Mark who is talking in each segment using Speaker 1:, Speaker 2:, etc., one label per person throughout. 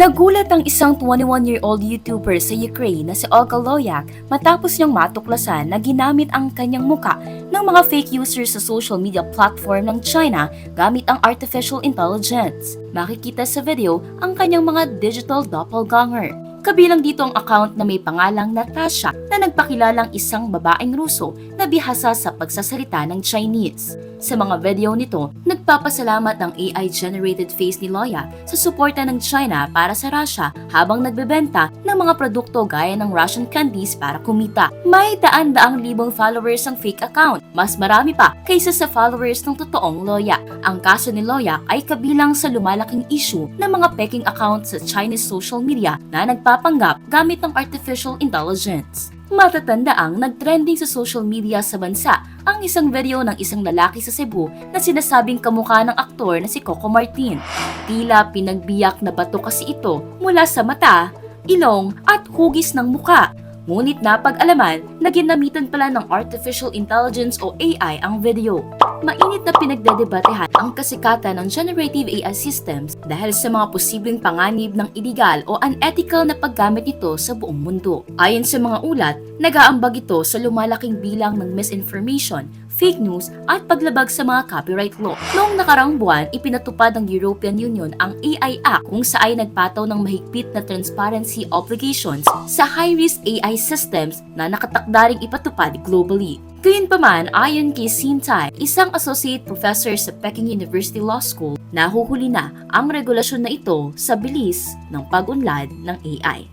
Speaker 1: Nagulat ang isang 21-year-old YouTuber sa Ukraine na si Olga Loyak matapos niyang matuklasan na ginamit ang kanyang muka ng mga fake users sa social media platform ng China gamit ang artificial intelligence. Makikita sa video ang kanyang mga digital doppelganger. Kabilang dito ang account na may pangalang Natasha na nagpakilalang isang babaeng Ruso na bihasa sa pagsasalita ng Chinese. Sa mga video nito, nagpapasalamat ang AI-generated face ni Loya sa suporta ng China para sa Russia habang nagbebenta ng mga produkto gaya ng Russian candies para kumita. May daan-daang libong followers ang fake account, mas marami pa kaysa sa followers ng totoong Loya. Ang kaso ni Loya ay kabilang sa lumalaking issue ng mga peking account sa Chinese social media na nagpapanggap gamit ng artificial intelligence. Matatanda ang nagtrending sa social media sa bansa ang isang video ng isang lalaki sa Cebu na sinasabing kamukha ng aktor na si Coco Martin. Tila pinagbiyak na bato kasi ito mula sa mata, ilong at hugis ng muka. Ngunit napag-alaman na ginamitan pala ng artificial intelligence o AI ang video. Mainit na pinagdedebatehan ang kasikatan ng generative AI systems dahil sa mga posibleng panganib ng illegal o unethical na paggamit nito sa buong mundo. Ayon sa mga ulat, nag-aambag ito sa lumalaking bilang ng misinformation, fake news at paglabag sa mga copyright law. Noong nakarang buwan, ipinatupad ng European Union ang AI Act kung saan nagpataw ng mahigpit na transparency obligations sa high-risk AI systems na nakatakdaring ipatupad globally. Gayunpaman, ayon kay Sintay, isang associate professor sa Peking University Law School, nahuhuli na ang regulasyon na ito sa bilis ng pag-unlad ng AI.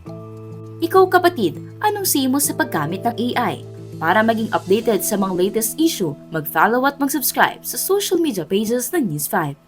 Speaker 1: Ikaw kapatid, anong say mo sa paggamit ng AI? Para maging updated sa mga latest issue, mag-follow at mag-subscribe sa social media pages ng News 5.